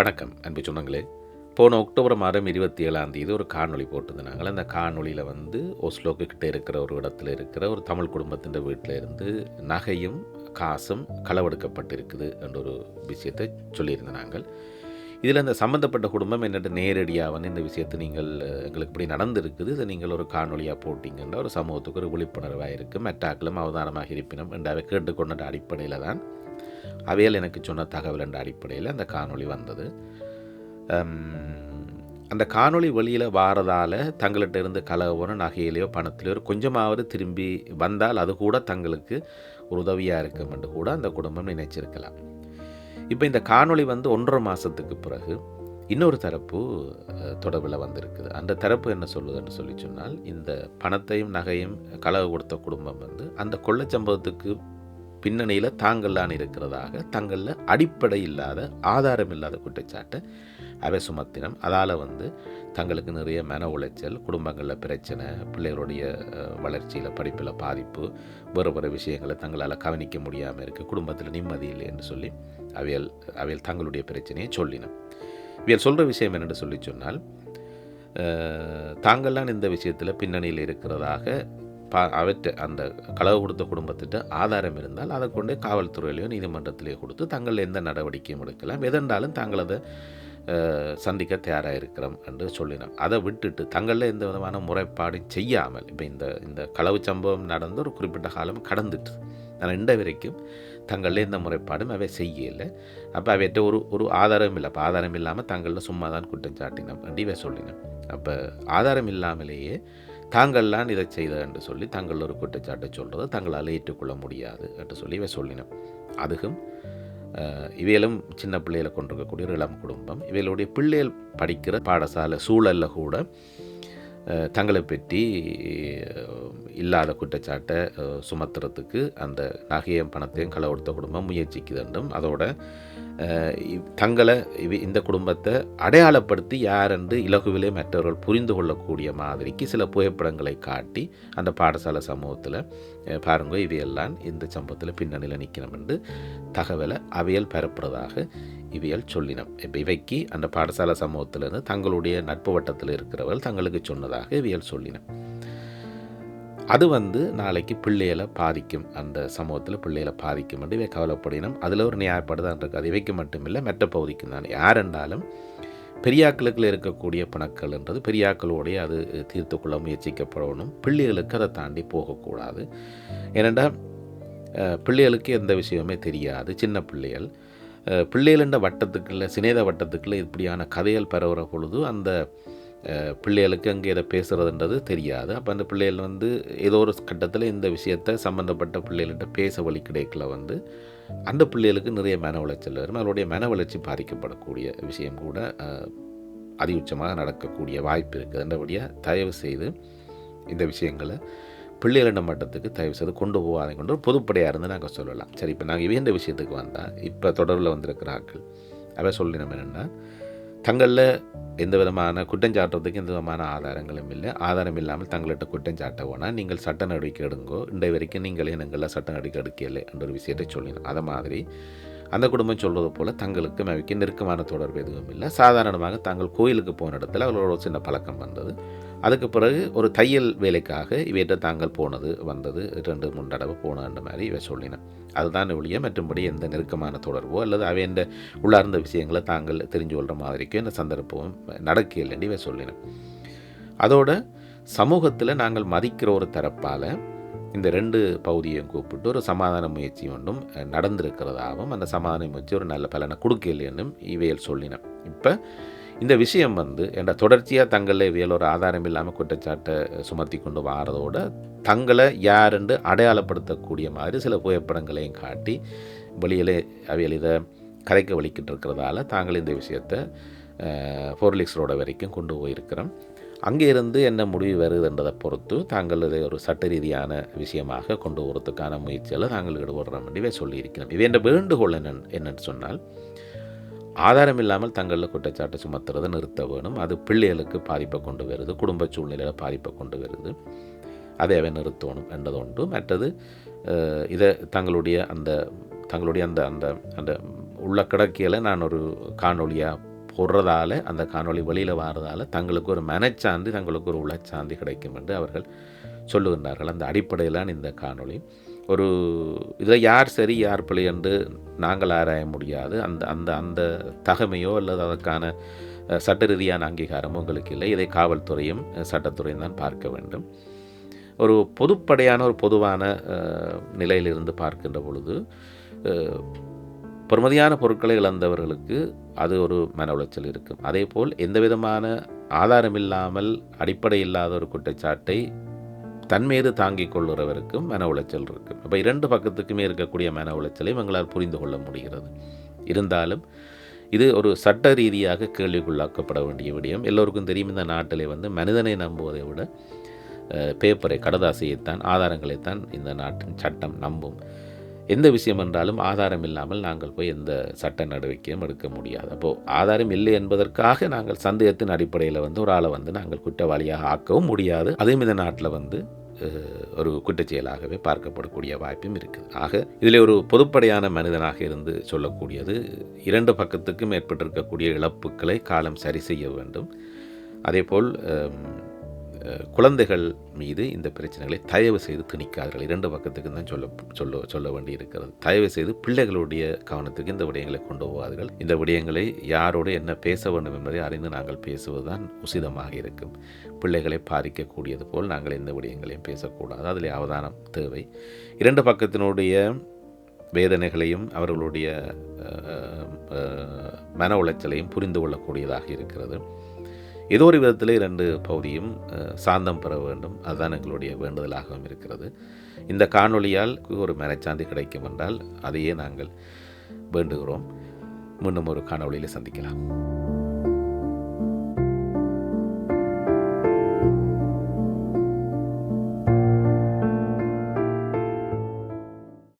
வணக்கம் அன்பு சொன்னங்களே போன அக்டோபர் மாதம் இருபத்தி ஏழாம் தேதி ஒரு காணொலி போட்டிருந்தாங்க. அந்த காணொலியில் வந்து ஓஸ்லோக்கு கிட்டே இருக்கிற ஒரு இடத்துல இருக்கிற ஒரு தமிழ் குடும்பத்தின் வீட்டில் இருந்து நகையும் காசும் களவெடுக்கப்பட்டிருக்குது என்ற ஒரு விஷயத்தை சொல்லியிருந்தாங்கள் இதில் அந்த சம்மந்தப்பட்ட குடும்பம் என்னட்டு நேரடியாக வந்து இந்த விஷயத்தை நீங்கள் எங்களுக்கு இப்படி நடந்திருக்குது. இதை நீங்கள் ஒரு காணொலியாக போட்டிங்கன்ற ஒரு சமூகத்துக்கு ஒரு விழிப்புணர்வாக இருக்குது மெட்டாக்களும் அவதானமாக இருப்பினும் என்று கேட்டுக்கொண்ட அடிப்படையில் தான் அவையல் எனக்கு சொன்ன தகவல் என்ற அடிப்படையில் அந்த காணொளி வந்தது. அந்த காணொளி வெளியில் வாரதால் தங்கள்கிட்ட இருந்து கலவரோ நகையிலையோ பணத்திலையோ கொஞ்சமாவது திரும்பி வந்தால் அது கூட தங்களுக்கு ஒரு உதவியாக இருக்கும் என்று கூட அந்த குடும்பம் நினைச்சிருக்கலாம். இப்போ இந்த காணொளி வந்து ஒன்றரை மாதத்துக்கு பிறகு இன்னொரு தரப்பு தொடர்பில் வந்திருக்குது. அந்த தரப்பு என்ன சொல்லுதுன்னு சொல்லி சொன்னால் இந்த பணத்தையும் நகையும் களவு கொடுத்த குடும்பம் வந்து அந்த கொள்ளைச் சம்பவத்துக்கு பின்னணியில் தாங்கள்தான் இருக்கிறதாக தங்களில் அடிப்படை இல்லாத ஆதாரம் இல்லாத குற்றச்சாட்டை அவை சுமத்தினம் அதால் வந்து தங்களுக்கு நிறைய மன உளைச்சல் குடும்பங்களில் பிரச்சனை பிள்ளைகளுடைய வளர்ச்சியில் படிப்பில் பாதிப்பு வேறு வேறு விஷயங்களை தங்களால் கவனிக்க முடியாமல் இருக்குது குடும்பத்தில் நிம்மதி இல்லை என்று சொல்லி அவையல் அவையல் தங்களுடைய பிரச்சனையை சொல்லினோம். இவையல் சொல்கிற விஷயம் என்னென்று சொல்லி சொன்னால் அஹ், தாங்கள்லாம் இந்த விஷயத்தில் பின்னணியில் இருக்கிறதாக பா அவற்ற அந்த களவு கொடுத்த குடும்பத்திட்ட ஆதாரம் இருந்தால் அதை கொண்டு காவல்துறையிலையோ நீதிமன்றத்திலேயோ கொடுத்து தங்கள் எந்த நடவடிக்கையும் எடுக்கலாம். எதென்றாலும் தாங்கள் அதை சந்திக்க தயாராக இருக்கிறோம் என்று சொல்லினோம். அதை விட்டுட்டு தங்களில் எந்த விதமான முறைப்பாடும் செய்யாமல் இப்போ இந்த இந்த களவு சம்பவம் நடந்து ஒரு குறிப்பிட்ட காலம் கடந்துட்டு ஆனால் இண்ட வரைக்கும் தங்களில் எந்த முறைப்பாடும் அவை செய்யலை. அப்போ அவையிட்ட ஒரு ஒரு ஆதாரம் இல்லை. அப்போ ஆதாரம் இல்லாமல் தங்களில் சும்மா தான் குற்றம் சாட்டினோம் அப்படிவே சொல்லினோம். அப்போ ஆதாரம் இல்லாமலேயே தாங்கள்லாம் இதை செய்த என்று சொல்லி தாங்கள் ஒரு குற்றச்சாட்டை சொல்கிறத தங்களால் ஏற்றுக்கொள்ள முடியாது என்று சொல்லி இவை சொல்லினோம் அதுவும் இவையிலும் சின்ன பிள்ளைகளை கொண்டிருக்கக்கூடிய ஒரு இளம் குடும்பம் இவைகளுடைய பிள்ளைகள் படிக்கிற பாடசாலை சூழலில் கூட தங்களை பற்றி இல்லாத குற்றச்சாட்டை சுமத்துறதுக்கு அந்த நகையும் பணத்தையும் களை கொடுத்த குடும்பம் முயற்சிக்குது என்றும் அதோட தங்களை இந்த குடும்பத்தை அடையாளப்படுத்தி யார் என்று இலகுவிலே மற்றவர்கள் புரிந்து கொள்ளக்கூடிய மாதிரிக்கு சில புகைப்படங்களை காட்டி அந்த பாடசாலை சமூகத்தில் பாருங்க இவையெல்லாம் இந்த சம்பவத்தில் பின்னணியில் நிற்கணும் என்று தகவலை அவையல் பெறப்படுறதாக இவையல் சொல்லினோம். இப்போ இவைக்கு அந்த பாடசாலை சமூகத்திலிருந்து தங்களுடைய நட்பு வட்டத்தில் இருக்கிறவர்கள் தங்களுக்கு சொன்னதாக இவையல் சொல்லினோம். அது வந்து நாளைக்கு பிள்ளைகளை பாதிக்கும் அந்த சமூகத்தில் பிள்ளைகளை பாதிக்கும் என்று இவை கவலைப்படினும். அதில் ஒரு நியாயப்படுதான் இருக்குது. இவைக்கு மட்டுமில்லை மெட்ட பகுதிக்கும் தான். யார் என்றாலும் பெரியாக்களுக்குள்ள இருக்கக்கூடிய பணக்கள்ன்றது பெரியாக்களோடைய அது தீர்த்து கொள்ள முயற்சிக்கப்படணும். பிள்ளைகளுக்கு அதை தாண்டி போகக்கூடாது. ஏனென்றால் அஹ், பிள்ளைகளுக்கு எந்த விஷயமே தெரியாது. சின்ன பிள்ளைகள் அஹ், வட்டத்துக்குள்ளே வட்டத்துக்குள்ள சிநேத வட்டத்துக்குள்ள இப்படியான கதைகள் பரவுகிற பொழுது அந்த பிள்ளைகளுக்கு அங்கே இதை பேசுகிறதுன்றது தெரியாது. அப்போ அந்த பிள்ளைகள் வந்து ஏதோ ஒரு கட்டத்தில் இந்த விஷயத்தை சம்மந்தப்பட்ட பிள்ளைகள்கிட்ட பேச வழி கிடைக்கல வந்து அந்த பிள்ளைகளுக்கு நிறைய மன உளைச்சல் வரும். அவருடைய மன வளர்ச்சி பாதிக்கப்படக்கூடிய விஷயம் கூட அஹ், உச்சமாக நடக்கக்கூடிய வாய்ப்பு இருக்குது என்றபடியாக தயவு செய்து இந்த விஷயங்களை பிள்ளைகளிடம் மட்டத்துக்கு தயவு செய்து கொண்டு போகாதீங்க கொண்டு ஒரு பொதுப்படையாக இருந்து நாங்கள் சொல்லலாம். சரி இப்போ நாங்கள் இவந்த விஷயத்துக்கு வந்தால் இப்போ தொடர்பில் வந்திருக்கிற ஆட்கள் அவ சொல்லினோம் என்னென்னா தங்களில் எந்த விதமான குற்றஞ்சாட்டுறதுக்கு எந்த விதமான ஆதாரங்களும் இல்லை. ஆதாரம் இல்லாமல் தங்கள்கிட்ட குற்றஞ்சாட்ட போனால் நீங்கள் சட்ட நடவடிக்கை எடுங்கோ. இன்றைய வரைக்கும் நீங்களே எங்களில் சட்ட நடவடிக்கை எடுக்கலை என்ற ஒரு விஷயத்தை சொல்லினோம் அதை மாதிரி அந்த குடும்பம் சொல்வது போல் தங்களுக்கு அவைக்கு நெருக்கமான தொடர்பு எதுவும் இல்லை. சாதாரணமாக தாங்கள் கோயிலுக்கு போன இடத்துல அவர்களோட சின்ன பழக்கம் வந்தது. அதுக்கு பிறகு ஒரு தையல் வேலைக்காக இவற்றை தாங்கள் போனது வந்தது ரெண்டு மூணு தடவை போனன்ற மாதிரி இவை சொல்லினேன் அதுதான் ஒழிய மற்றும்படி எந்த நெருக்கமான தொடர்போ அல்லது அவையண்ட உள்ளார்ந்த விஷயங்களை தாங்கள் தெரிஞ்சு கொள்கிற மாதிரிக்கும் இந்த சந்தர்ப்பம் நடக்கலைன்னு இவை சொல்லினேன் அதோட சமூகத்தில் நாங்கள் மதிக்கிற ஒரு தரப்பால் இந்த ரெண்டு பகுதியையும் கூப்பிட்டு ஒரு சமாதான முயற்சி ஒன்றும் நடந்திருக்கிறதாகவும் அந்த சமாதான முயற்சி ஒரு நல்ல பலனை கொடுக்கலைன்னும் இவையல் சொல்லினேன் இப்போ இந்த விஷயம் வந்து என்ற தொடர்ச்சியாக தங்களை இவையல் ஒரு ஆதாரம் இல்லாமல் குற்றச்சாட்டை சுமத்தி கொண்டு வாரதோட தங்களை யாருன்னு அடையாளப்படுத்தக்கூடிய மாதிரி சில புகைப்படங்களையும் காட்டி வெளியிலே அவையல் இதை கதைக்க வலிக்கிட்டு இருக்கிறதால தாங்கள் இந்த விஷயத்தை ஃபோர்லிக்ஸ் ரோட வரைக்கும் கொண்டு போயிருக்கிறோம். அங்கே இருந்து என்ன முடிவு வருதுன்றதை பொறுத்து தாங்கள் இதை ஒரு சட்ட ரீதியான விஷயமாக கொண்டு வரத்துக்கான முயற்சிகளை தாங்கள் ஈடுபடுறோம் வேண்டியவே சொல்லியிருக்கிறோம் இவை என்ற வேண்டுகோள் என்ன என்னன்னு சொன்னால் ஆதாரம் இல்லாமல் தங்களில் குற்றச்சாட்டு சுமத்துறதை நிறுத்த வேணும். அது பிள்ளைகளுக்கு பாதிப்பை கொண்டு வருது குடும்ப சூழ்நிலையில் பாதிப்பை கொண்டு வருது. அதை அவை நிறுத்தணும் என்றது ஒன்று மற்றது இதை தங்களுடைய அந்த தங்களுடைய அந்த அந்த அந்த உள்ள கிடக்கையில் நான் ஒரு காணொளியாக போடுறதால அந்த காணொளி வெளியில் வாரதால் தங்களுக்கு ஒரு மனச்சாந்தி தங்களுக்கு ஒரு உளச்சாந்தி கிடைக்கும் என்று அவர்கள் சொல்லுகின்றார்கள். அந்த அடிப்படையிலான இந்த காணொளி. ஒரு இதில் யார் சரி யார் பிழை என்று நாங்கள் ஆராய முடியாது. அந்த அந்த அந்த தகமையோ அல்லது அதற்கான சட்ட ரீதியான அங்கீகாரமோ உங்களுக்கு இல்லை. இதை காவல்துறையும் சட்டத்துறையும் தான் பார்க்க வேண்டும். ஒரு பொதுப்படையான ஒரு பொதுவான நிலையிலிருந்து பார்க்கின்ற பொழுது பெறுமதியான பொருட்களை இழந்தவர்களுக்கு அது ஒரு மன உளைச்சல் இருக்கும். அதே போல் எந்த விதமான ஆதாரமில்லாமல் அடிப்படை இல்லாத ஒரு குற்றச்சாட்டை தன் மீது தாங்கிக் கொள்கிறவருக்கும் மன உளைச்சல் இருக்கும். அப்போ இரண்டு பக்கத்துக்குமே இருக்கக்கூடிய மன உளைச்சலை எங்களால் புரிந்து கொள்ள முடிகிறது. இருந்தாலும் இது ஒரு சட்ட ரீதியாக கேள்விக்குள்ளாக்கப்பட வேண்டிய விடயம். எல்லோருக்கும் தெரியும் இந்த நாட்டிலே வந்து மனிதனை நம்புவதை விட பேப்பரை கடதாசியைத்தான் ஆதாரங்களைத்தான் இந்த நாட்டின் சட்டம் நம்பும். எந்த விஷயம் என்றாலும் ஆதாரம் இல்லாமல் நாங்கள் போய் எந்த சட்ட நடவடிக்கையும் எடுக்க முடியாது. அப்போது ஆதாரம் இல்லை என்பதற்காக நாங்கள் சந்தேகத்தின் அடிப்படையில் வந்து ஒரு ஆளை வந்து நாங்கள் குற்றவாளியாக ஆக்கவும் முடியாது. அதையும் இந்த நாட்டில் வந்து ஒரு குற்றச்செயலாகவே பார்க்கப்படக்கூடிய வாய்ப்பும் இருக்குது. ஆக இதில் ஒரு பொதுப்படையான மனிதனாக இருந்து சொல்லக்கூடியது இரண்டு பக்கத்துக்கும் ஏற்பட்டிருக்கக்கூடிய இழப்புகளை காலம் சரி செய்ய வேண்டும். அதேபோல் போல் குழந்தைகள் மீது இந்த பிரச்சனைகளை தயவு செய்து திணிக்காதீர்கள். இரண்டு பக்கத்துக்கு தான் சொல்ல சொல்ல சொல்ல வேண்டி இருக்கிறது. தயவு செய்து பிள்ளைகளுடைய கவனத்துக்கு இந்த விடயங்களை கொண்டு போவார்கள் இந்த விடயங்களை யாரோடு என்ன பேச வேண்டும் என்பதை அறிந்து நாங்கள் பேசுவதுதான் உசிதமாக இருக்கும். பிள்ளைகளை பாதிக்கக்கூடியது போல் நாங்கள் எந்த விடயங்களையும் பேசக்கூடாது. அதில் அவதானம் தேவை. இரண்டு பக்கத்தினுடைய வேதனைகளையும் அவர்களுடைய மன உளைச்சலையும் புரிந்து கொள்ளக்கூடியதாக இருக்கிறது. ஏதோ ஒரு விதத்தில் இரண்டு பகுதியும் சாந்தம் பெற வேண்டும். அதுதான் எங்களுடைய வேண்டுதலாகவும் இருக்கிறது. இந்த காணொளியால் ஒரு மனச்சாந்தி கிடைக்கும் என்றால் அதையே நாங்கள் வேண்டுகிறோம். மீண்டும் ஒரு காணொளியில் சந்திக்கலாம்.